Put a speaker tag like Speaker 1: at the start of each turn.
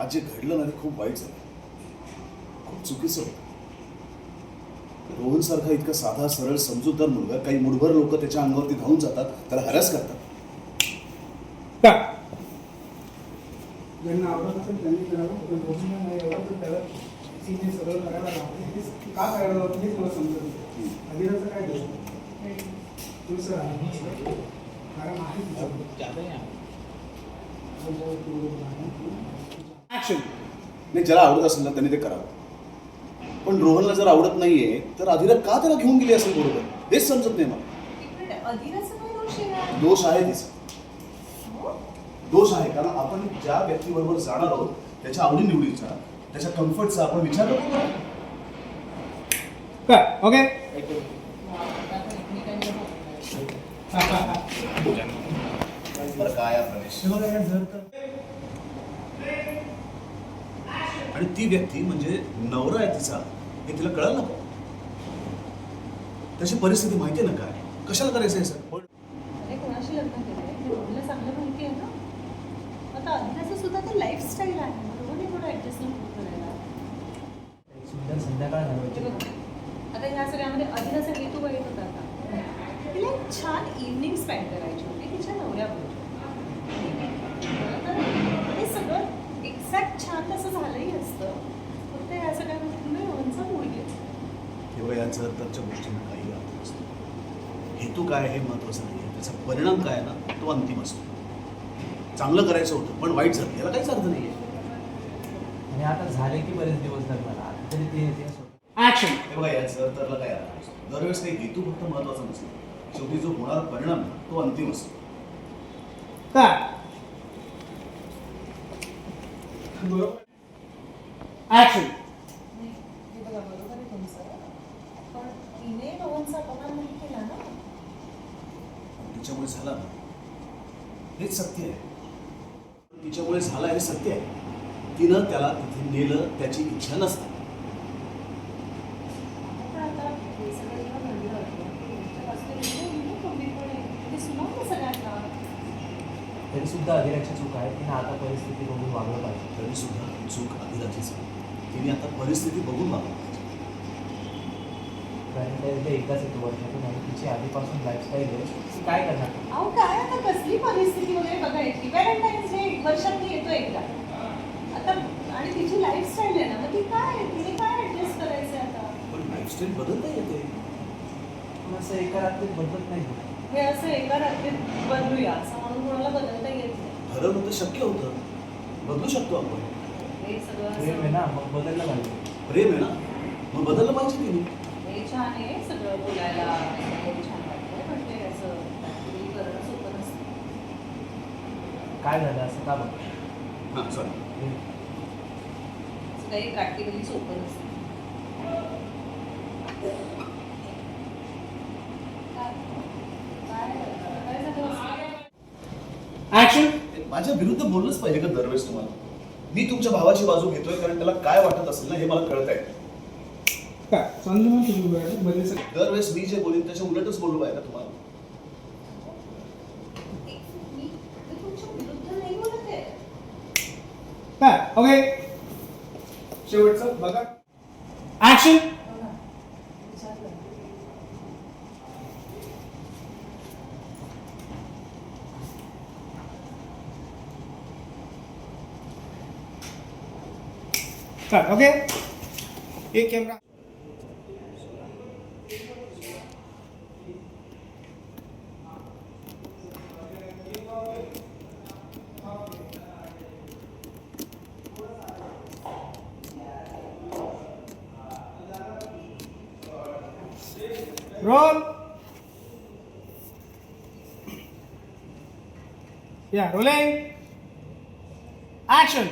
Speaker 1: आज जे घडलं ना ते खूप वाईट झालं. खूप चुकीचं होतं. रोहन सारखा इतका साधा सरळ समजूतदार मुलगा काही मुठभर लोक त्याच्या अंगावरती धावून जातात त्याला हॅरॅस करतात.
Speaker 2: का?
Speaker 3: ज्यांना आवडत असेल त्यांनी करावं पण रोजना नाही आवडत तर त्याला सीने सगळं करायला लागतं हेच का करायला लागतं हेच मला समजत नाही. अधिराचं काय दोष तुम्ही सर कारण आहे.
Speaker 2: ऍक्शन
Speaker 1: नाही ज्याला आवडत असेल ना त्यांनी ते करावं. पण रोहनला जर आवडत नाहीये तर अधिरा का त्याला घेऊन गेली असेल बरोबर? हेच समजत नाही मला.
Speaker 4: दोष आहे यार?
Speaker 1: दोष आहे तिचा.
Speaker 4: हो?
Speaker 1: दोष आहे कारण आपण ज्या व्यक्तीबरोबर जाणार आहोत त्याच्या आवडीनिवडीचा त्याच्या कम्फर्टचा आपण विचार करतो
Speaker 2: ओके?
Speaker 1: काय प्रवेश हे बघा यार, जर तर- आणि ती व्यक्ती म्हणजे नवरा आहे तिचा हे तिला कळलं ना? त्याची परिस्थिती माहिती आहे ना काय? कशाला करायचं आहे सर? पण
Speaker 4: अरे कोणाशी लग्न केलंय? हे रोहनला चांगलं माहिती आहे ना? आता सुद्धा ते लाईफस्टाईल आहे. थोडं ऍडजस्टमेंट करायला
Speaker 5: सुंदर संध्याकाळ घालवायची.
Speaker 4: बघ, आता ह्या सगळ्यामध्ये अधिराचा हेतू तिला एक छान इव्हनिंग स्पेंड करायची होती. तिच्या नवऱ्याबरोबर तर हे सगळं एक्झॅक्ट छान तसं झालंही असतं फक्त ह्या सगळ्या गोष्टींना रोहनचा मूड घेतो
Speaker 1: तेव्हा या जर तरच्या गोष्टींना काही अर्थ नसतो. हेतू काय हे महत्वाचं नाही आहे त्याचा परिणाम काय आहे ना तो अंतिम असतो. चांगलं करायचं होतं पण वाईट झालं. याला काहीच अर्थ नाही आहे
Speaker 5: आणि आता झाले की बरेच दिवस
Speaker 2: ऍक्शन
Speaker 1: हे बघा या जर तरला काय अर्थ दरवेळेस काही हेतू फक्त महत्त्वाचा नसतो. शेवटी जो होणारा परिणाम आहे, तो अंतिम असतो.
Speaker 2: का ऍक्शन
Speaker 4: नाही, हे बघा बरोबर आहे तुमचं पण अपमान नाही केला ना?
Speaker 1: तिच्यामुळे झाला. ना हेच सत्य आहे. तिच्यामुळे झाला हे सत्य आहे. तिनं त्याला तिथे नेलं त्याची इच्छा नसते.
Speaker 4: हे
Speaker 5: तरी सुद्धा अधिराची चूक आहे. तिने आता परिस्थिती बघून वागलं पाहिजे.
Speaker 1: तरी सुद्धा चूक अधिराचीच आहे तिने आता परिस्थिती बघून वागलं.
Speaker 5: डे एकदाच येतो वर्षातून आणि तिची आधीपासून लाईफस्टाईल आहे. ती काय करणार?
Speaker 4: अहो काय आता कसली परिस्थिती वगैरे बघायची व्हॅलेंटाईन्स डे वर्षात येतो एकदा. आता आणि तिची लाईफस्टाईल आहे ना मग ती काय तिने काय ऍडजस्ट करायचं आता?
Speaker 1: पण लाईफस्टाईल बदलता येते.
Speaker 5: पण असं एका रात्रीत बदलत नाही होत.
Speaker 4: हे असं एका रात्रीत बदलूया असं म्हणून कोणाला बदलता येत नाही.
Speaker 1: तर शक्य होतं. बदलू शकतो आपण.
Speaker 4: हे सगळं
Speaker 5: प्रेम आहे
Speaker 4: असं.
Speaker 5: ना मग बदललं पाहिजे.
Speaker 1: प्रेम आहे ना? मग बदललं पाहिजे तिने.
Speaker 4: हे छान आहे सगळं बोलायला खूप छान वाटतंय पण ते असं practically करणं सोपं नसतं.
Speaker 5: काय झालं असं का बघ?
Speaker 1: हां
Speaker 4: काही प्रॅक्टिकली सोपं नसतं.
Speaker 1: माझ्या विरुद्ध बोललंच पाहिजे का दरवेळेस तुम्हाला? मी तुमच्या भावाची बाजू घेतोय कारण त्याला काय वाटत असेल ना हे मला कळत आहे
Speaker 3: काय चांगलं ना तुम्ही बदले सर
Speaker 1: दरवेळेस मी जे बोलीन त्याच्या उलटच बोललो पाहिजे ना तुम्हाला.
Speaker 4: मी मी तुमच्या विरुद्ध नाही बोलत आहे
Speaker 2: का ओके.
Speaker 3: शेवटचं बघा.
Speaker 2: ऍक्शन
Speaker 4: बघा, विचारलं
Speaker 2: का ओके. एक कॅमेरा रोल या रोलिंग ऍक्शन